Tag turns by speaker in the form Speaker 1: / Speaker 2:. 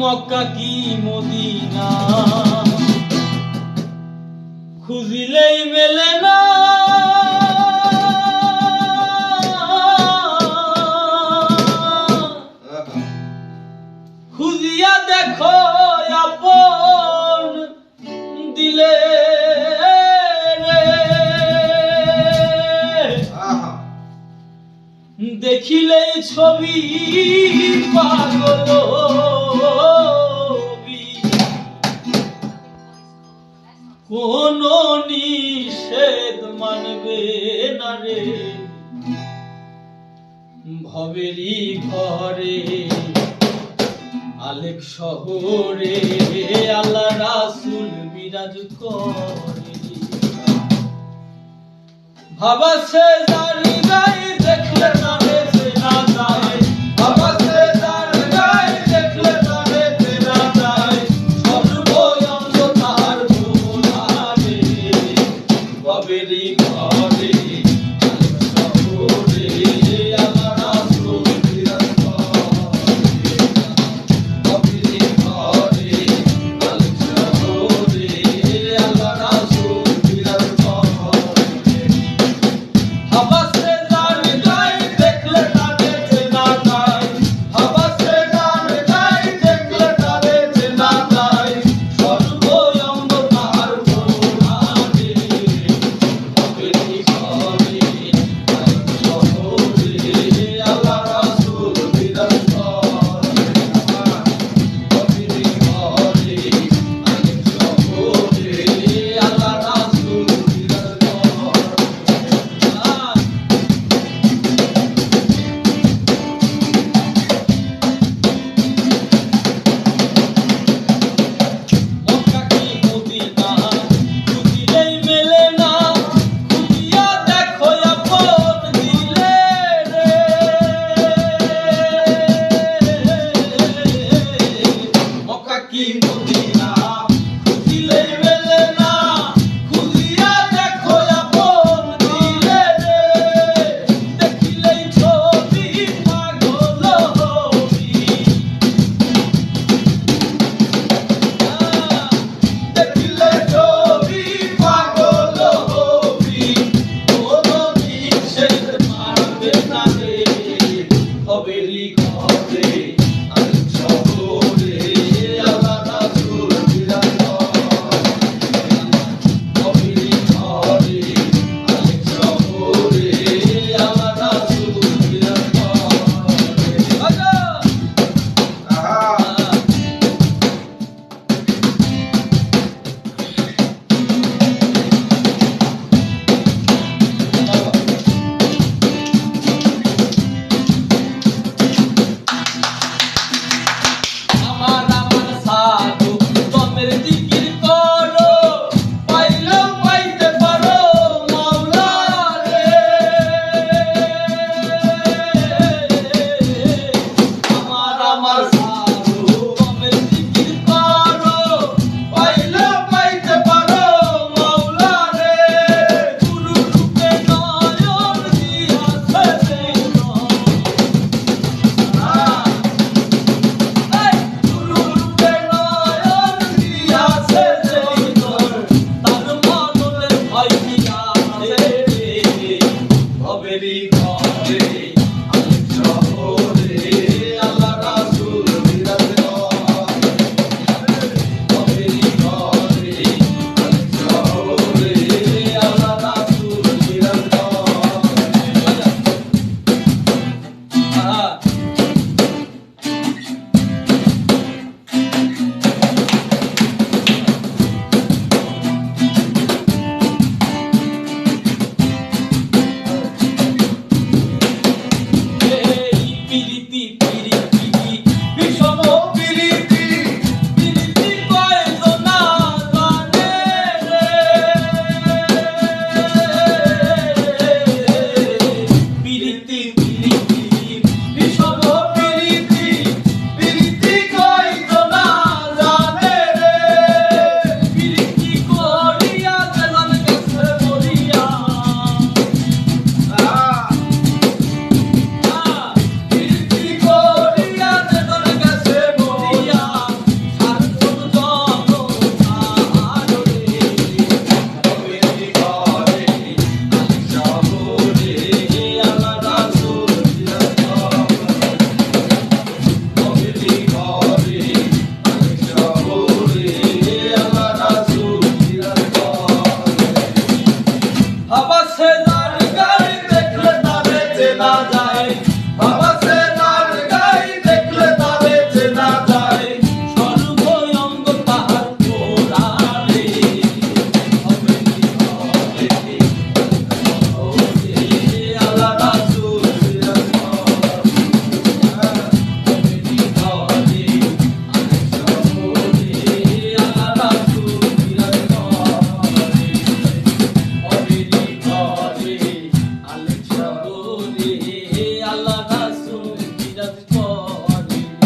Speaker 1: মক্কা কি মদিনা? খুঁজিলেই মেলে না। খুঁজিয়া দেখো আপন দিলে দেখিলেই ছবি পাগল। কোন নিষেধ মানবে না রে। ভবেরি ঘরে, আলেক শহরে, আল্লাহ রাসুল বিরাজ করে ভাবা সে জারি Hari Hari